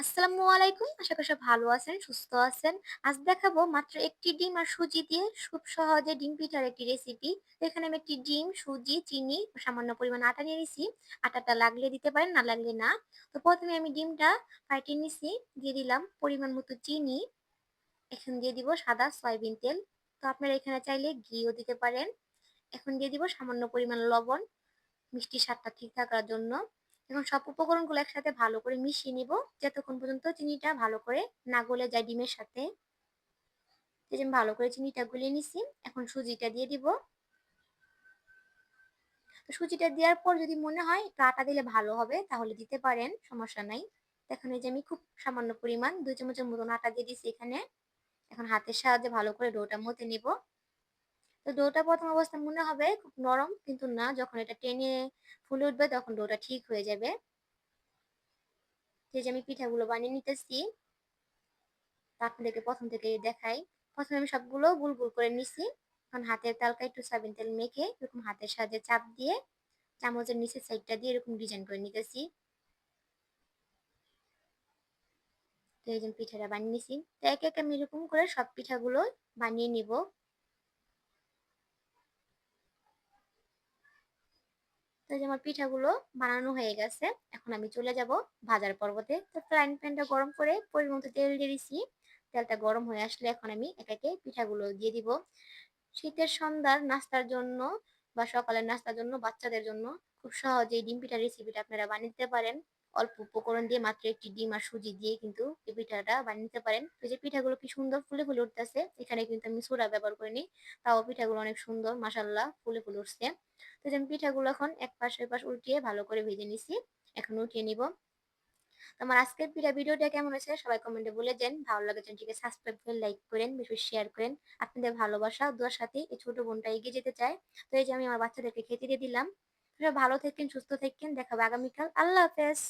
আসসালামু আলাইকুম। আশা করি সব ভালো আছেন, সুস্থ আছেন। আজ দেখাবো মাত্র একটি ডিম আর সুজি দিয়ে খুব সহজে ডিম পিঠার একটি রেসিপি। এখানে আমি একটি ডিম, সুজি, চিনি সামান্য পরিমাণ আটা নিয়ে নিছি। আটাটা লাগলে দিতে পারেন, না লাগলে না। তো প্রথমে আমি ডিমটা ফাটিয়ে নিছি। দিয়ে দিলাম পরিমাণ মতো চিনি। এখন দিয়ে দিব সাদা সয়াবিন তেল। তো আপনারা এখানে চাইলে ঘিও দিতে পারেন। এখন দিয়ে দিব সামান্য পরিমাণ লবণ, মিষ্টির স্বাদটা ঠিক থাকার জন্য। এখন সব উপকরণগুলো একসাথে ভালো করে মিশিয়ে নিব। যতক্ষণ পর্যন্ত চিনিটা ভালো করে না গলে যায় ডিমের সাথে। ভালো করে চিনিটা গুলিয়ে নিছি। এখন সুজিটা দিয়ে দিব। সুজিটা দেওয়ার পর যদি মনে হয় একটু আটা দিলে ভালো হবে, তাহলে দিতে পারেন, সমস্যা নাই। এখন এই যে আমি খুব সামান্য পরিমাণ, দুই চামচের মতন আটা দিয়ে দিছি এখানে। এখন হাতের সাহায্যে ভালো করে ডোটা মতে নিব। তো ডোটা প্রথম অবস্থায় মনে হবে খুব নরম, কিন্তু না, যখন এটা টেনে ফুলে উঠবে তখন ডোটা ঠিক হয়ে যাবে। যে আমি পিঠাগুলো বানিয়ে নিতেছি আপনাদেরকে প্রথম থেকে দেখাই। প্রথমে আমি সবগুলো গুল গুল করে নিছি। এখন হাতের তালকা একটু সাবিন তেল মেখে এরকম হাতের সাহায্যে চাপ দিয়ে চামচের নিচের সাইডটা দিয়ে এরকম ডিজাইন করে নিতেছি। তো এই পিঠাটা বানিয়ে নিছি। তো এক এক আমি এরকম করে সব পিঠাগুলো বানিয়ে নিব। তো যে আমার পিঠাগুলো বানানো হয়ে গেছে, এখন আমি চলে যাব ভাজার পর্বতে। তো ফ্রাইং প্যানটা গরম করে পরিমাণ তেল দিয়ে দিছি। তেলটা গরম হয়ে আসলে এখন আমি একাকে পিঠাগুলো দিয়ে দিব। শীতের সন্ধ্যার নাস্তার জন্য বা সকালের নাস্তার জন্য বাচ্চাদের জন্য খুব সহজেই ডিম পিঠার রেসিপিটা আপনারা বানিয়ে দিতে পারেন। অল্প উপকরণ দিয়ে মাত্র একটি ডিম আর সুজি দিয়ে কিন্তু এই পিঠাটা বানিয়ে নিতে পারেন। তো যে পিঠাগুলো কি সুন্দর ফুলে ফুলে উঠতেছে, এখানে কিন্তু আমি সোডা ব্যবহার করিনি, তাও পিঠাগুলো অনেক সুন্দর মাসাল্লাহ ফুলে ফুলে উঠছে। তো যে আমি পিঠাগুলো এখন এক পাশ ওই পাশ উল্টিয়ে ভালো করে ভেজে নিছি, এখন উঠিয়ে নিব। আমার আজকের পিঠা ভিডিওটা কেমন হয়েছে সবাই কমেন্টে বলে দেন, ভালো লাগে চ্যানেলটিকে সাবস্ক্রাইব করেন লাইক করেন, বেশি শেয়ার করেন। আপনাদের ভালোবাসা, দুয়ার সাথে এই ছোট বোনটা এগিয়ে যেতে চায়। তো এই যে আমি আমার বাচ্চাদেরকে খেতে দিয়ে দিলাম। ভালো থাকেন সুস্থ থাকেন। দেখাবো আগামীকাল। আল্লাহ হাফেজ।